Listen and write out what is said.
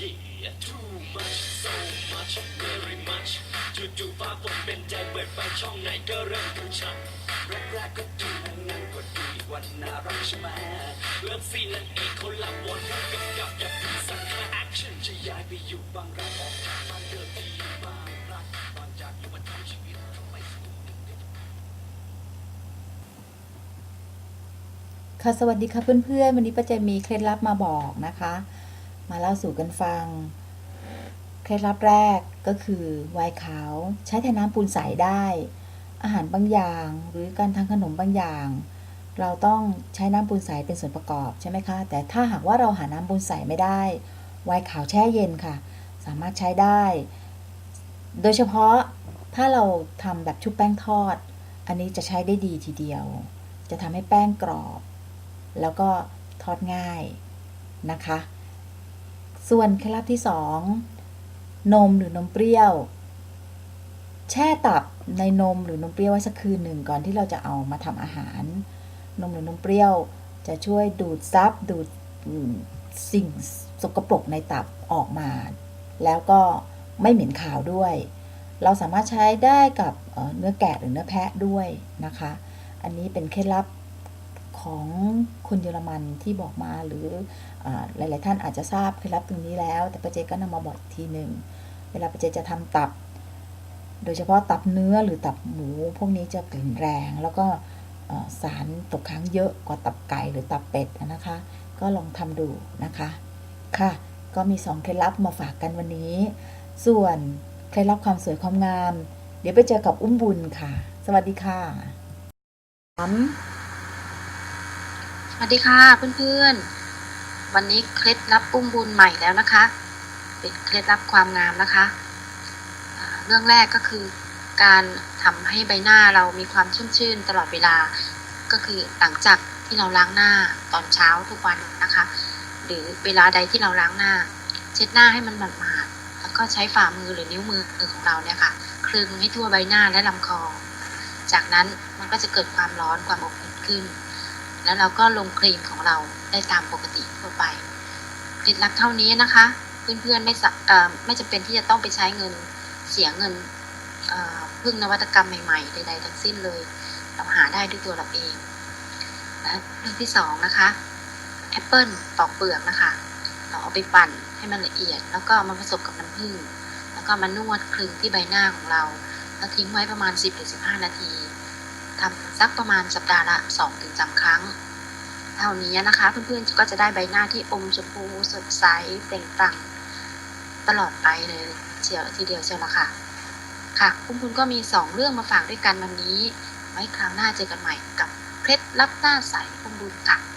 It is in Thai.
Yeah, too much, so much, very much จู่ๆฟ้าฝนเป็นใจเปิดไฟช่องไหนก็เริ่มกังชับแรกๆก็ดูนั้นก็ดีวันน่ารักใช่ไหมเลิฟซีนั่นเองเขาลับบทผู้กำกับอย่าพูดสั่งค่าแอคชั่นจะย้ายไปอยู่บางรักออกจากบ้านเดิมที่บางรักบางจากอยู่มาทำชีวิตทำไมถึงค่ะสวัสดีค่ะเพื่อนๆ วันนี้ป้าแจมีเคล็ดลับมาบอกนะคะ มาเล่าสู่กันฟัง เคล็ดลับแรกก็คือวน์ขาวใช้แทนน้ำปูนใสได้ อาหารบางอย่างหรือการทำขนมบางอย่าง เราต้องใช้น้ำปูนใสเป็นส่วนประกอบใช่ไหมคะ แต่ถ้าหากว่าเราหาน้ำปูนใสไม่ได้วน์ขาวแช่เย็นค่ะ สามารถใช้ได้ โดยเฉพาะถ้าเราทำแบบชุบแป้งทอด อันนี้จะใช้ได้ดีทีเดียว จะทำให้แป้งกรอบ แล้วก็ทอดง่ายนะคะ ส่วนเคล็ดลับที่สองนมหรือนมเปรี้ยว แช่ตับในนมหรือนมเปรี้ยวไว้สักคืนหนึ่งก่อนที่เราจะเอามาทำอาหาร นมหรือนมเปรี้ยว จะช่วยดูดซับดูดสิ่งสกปรกในตับออกมา แล้วก็ไม่เหม็นขาวด้วย เราสามารถใช้ได้กับเนื้อแกะหรือเนื้อแพะด้วยนะคะ อันนี้เป็นเคล็ดลับ ของคนเยอรมันที่บอกมาหรืออหลาย ๆ ท่านอาจจะทราบเคล็ดลับตรงนี้แล้ว แต่ประเจก็นำมาบอกอีกทีหนึ่งเวลาประเจจะทำตับ โดยเฉพาะตับเนื้อหรือตับหมู พวกนี้จะกลิ่นแรงแล้วก็สารตกค้างเยอะกว่าตับไก่หรือตับเป็ดนะคะ ก็ลองทำดูนะคะ ค่ะ ก็มีสองเคล็ดลับมาฝากกันวันนี้ ส่วนเคล็ดลับความสวยความงาม เดี๋ยวไปเจอกับอุ้มบุญค่ะ สวัสดีค่ะ สวัสดีค่ะเพื่อนๆ วันนี้เคล็ดลับปุ้มบุญใหม่แล้วนะคะ เป็นเคล็ดลับความงามนะคะ เรื่องแรกก็คือการทำให้ใบหน้าเรามีความชุ่มชื่นตลอดเวลา ก็คือหลังจากที่เราล้างหน้าตอนเช้าทุกวันนะคะ หรือเวลาใดที่เราล้างหน้า เช็ดหน้าให้มันหมาดๆแล้วก็ใช้ฝ่ามือหรือนิ้วมือของเราเนี่ยค่ะคลึงให้ทั่วใบหน้าและลำคอ จากนั้นมันก็จะเกิดความร้อนความอบอุ่นขึ้น แล้วเราก็ลงครีมของเราได้ตามปกติทั่วไปเคล็ดลับเท่านี้นะคะ เพื่อนๆไม่สะไม่จำเป็นที่จะต้องไปใช้เงินเสียเงินเพึ่งนวัตกรรมใหม่ๆใดๆทั้งสิ้นเลย เราหาได้ด้วยตัวเราเองและเรื่องที่สองนะคะแอปเปิลปอกเปลือกนะคะ เราเอาไปปั่นให้มันละเอียด แล้วก็มาผสมกับน้ำผึ้งแล้วก็มานวดคลึงที่ใบหน้าของเรา แล้วทิ้งไว้ประมาณ 10-15 นาที ทำสักประมาณสัปดาห์ละ2-3ถึงครั้ง เท่านี้นะคะ เพื่อนๆก็จะได้ใบหน้าที่อมชมพูสดใสเปล่งปลั่งตลอดไปเลยเชียวทีเดียวเชียวละค่ะ ค่ะคุณคุณก็มี 2 เรื่องมาฝากด้วยกันวันนี้ ไว้คราวหน้าเจอกันใหม่กับเคล็ดลับหน้าใสคุณบุญค่ะ